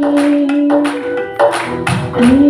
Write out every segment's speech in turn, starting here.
Thank you.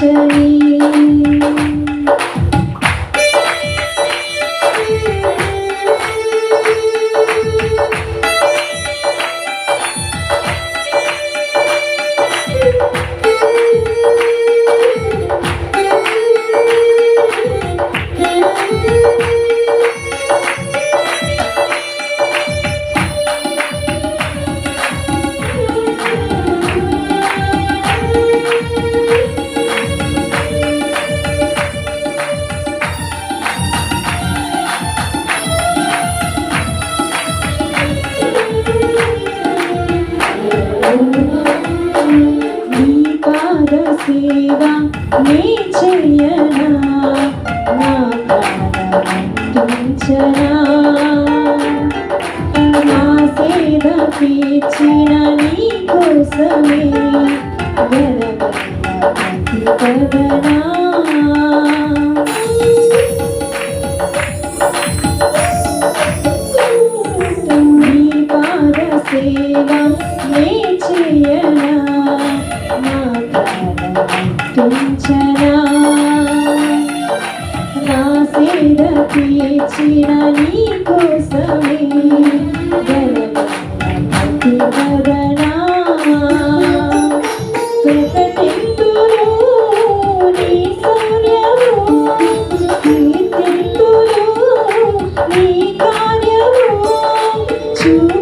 可以 సేవ నీ చెయ్యనా? నా ప్రాణించనా నా సేవ తీర్చిన నీ కోసమే వెరగ పదనా నా సేద తీర్చిన నీ కోసమే గగనా Thank you.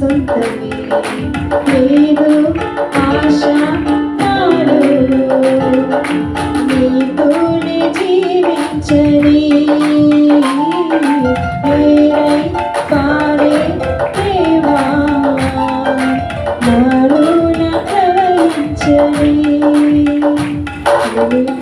నీ సొంతమే